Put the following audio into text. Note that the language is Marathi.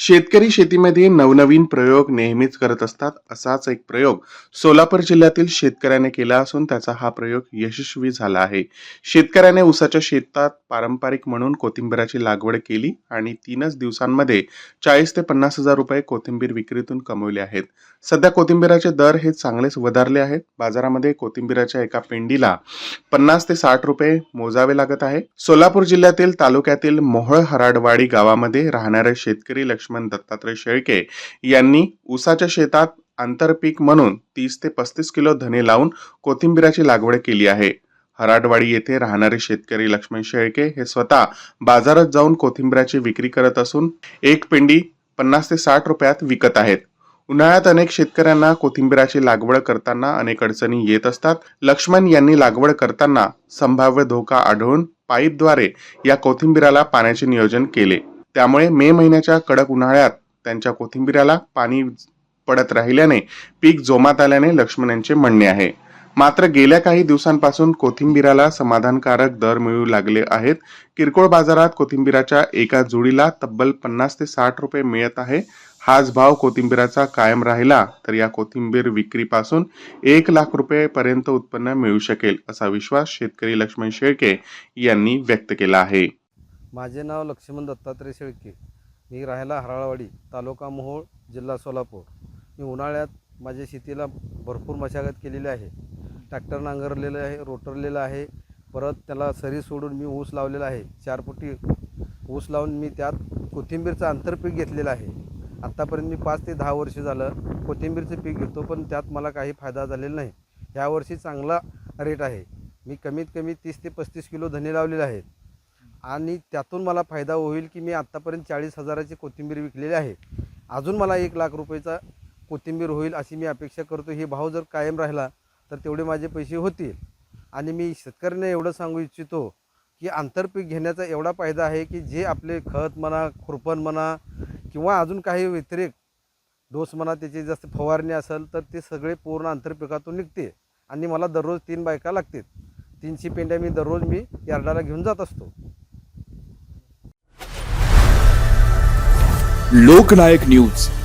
शेतकरी शेतीमध्ये नवनवीन प्रयोग नेहमीच करत असतात असाच एक प्रयोग सोलापूर जिल्ह्यातील शेतकऱ्याने केला असून त्याचा हा प्रयोग यशस्वी झाला आहे. शेतकऱ्याने ऊसाच्या शेतात पारंपरिक म्हणून कोथिंबिराची लागवड केली आणि तीनच दिवसांमध्ये चाळीस ते पन्नास हजार रुपये कोथिंबीर विक्रीतून कमवले आहेत. सध्या कोथिंबिराचे दर हे चांगलेच वधारले आहेत. बाजारामध्ये कोथिंबिराच्या एका पेंडीला पन्नास ते साठ रुपये मोजावे लागत आहे. सोलापूर जिल्ह्यातील तालुक्यातील मोहळ हराडवाडी गावामध्ये राहणारे शेतकरी लक्ष्मण दत्तात्रय शेळके यांनी ऊसाच्या शेतात आंतरपीक म्हणून तीस ते पस्तीस किलो धने लावून कोथिंबिराची लागवड केली आहे. हराडवाडी येथे राहणारे शेतकरी लक्ष्मण शेळके हे स्वतः बाजारात जाऊन कोथिंबिराची विक्री करत असून एक पेंडी पन्नास ते साठ रुपयात विकत आहेत. उन्हाळ्यात अनेक शेतकऱ्यांना कोथिंबिराची लागवड करताना अनेक अडचणी येत असतात. लक्ष्मण यांनी लागवड करताना संभाव्य धोका आढळून पाईपद्वारे या कोथिंबिराला पाण्याचे नियोजन केले. त्यामुळे मे महिन्याच्या कडक उन्हाळ्यात त्यांच्या कोथिंबिराला पाणी पडत राहिल्याने पीक जोमात आल्याने लक्ष्मण यांचे म्हणणे आहे. मात्र गेल्या काही दिवसांपासून कोथिंबिराला समाधानकारक दर मिळू लागले आहेत. किरकोळ बाजारात कोथिंबिराच्या एका जुडीला तब्बल पन्नास ते साठ रुपये मिळत आहे. हाच भाव कोथिंबिराचा कायम राहिला तर या कोथिंबीर विक्रीपासून एक लाख रुपये पर्यंत उत्पन्न मिळू शकेल असा विश्वास शेतकरी लक्ष्मण शेळके यांनी व्यक्त केला आहे. माझे नाव लक्ष्मण दत्तात्रय शेळके. मी राहायला हराळवाडी तालुका मोहोळ जिल्हा सोलापूर. मी उन्हाळ्यात माझ्या शेतीला भरपूर मशागत केलेली आहे. ट्रॅक्टर नांगरलेलं आहे रोटरलेलं आहे. परत त्याला सरी सोडून मी ऊस लावलेला आहे. चार फुटी ऊस लावून मी त्यात कोथिंबीरचं आंतरपीक घेतलेलं आहे. आत्तापर्यंत मी पाच ते दहा वर्ष झालं कोथिंबीरचं पीक घेतो पण त्यात मला काही फायदा झालेला नाही. यावर्षी चांगला रेट आहे. मी कमीत कमी तीस ते पस्तीस किलो धने लावलेले आहेत. आणि त्यातून मला फायदा होईल की मी आत्तापर्यंत चाळीस हजाराची कोथिंबीर विकलेली आहे. अजून मला एक लाख रुपयेचा कोथिंबीर होईल अशी मी अपेक्षा करतो. हे भाव जर कायम राहिला तर तेवढे माझे पैसे होतील. आणि मी शेतकऱ्यांना एवढं सांगू इच्छितो की आंतरपीक घेण्याचा एवढा फायदा आहे की जे आपले खत म्हणा खुरपण म्हणा किंवा अजून काही व्यतिरिक्त डोस म्हणा त्याची जास्त फवारणी असेल तर ते सगळे पूर्ण आंतरपिकातून निघते आणि मला दररोज तीन बायका लागतात तीनशे पेंड्या मी दररोज मी यार्डाला घेऊन जात असतो. लोकनायक न्यूज.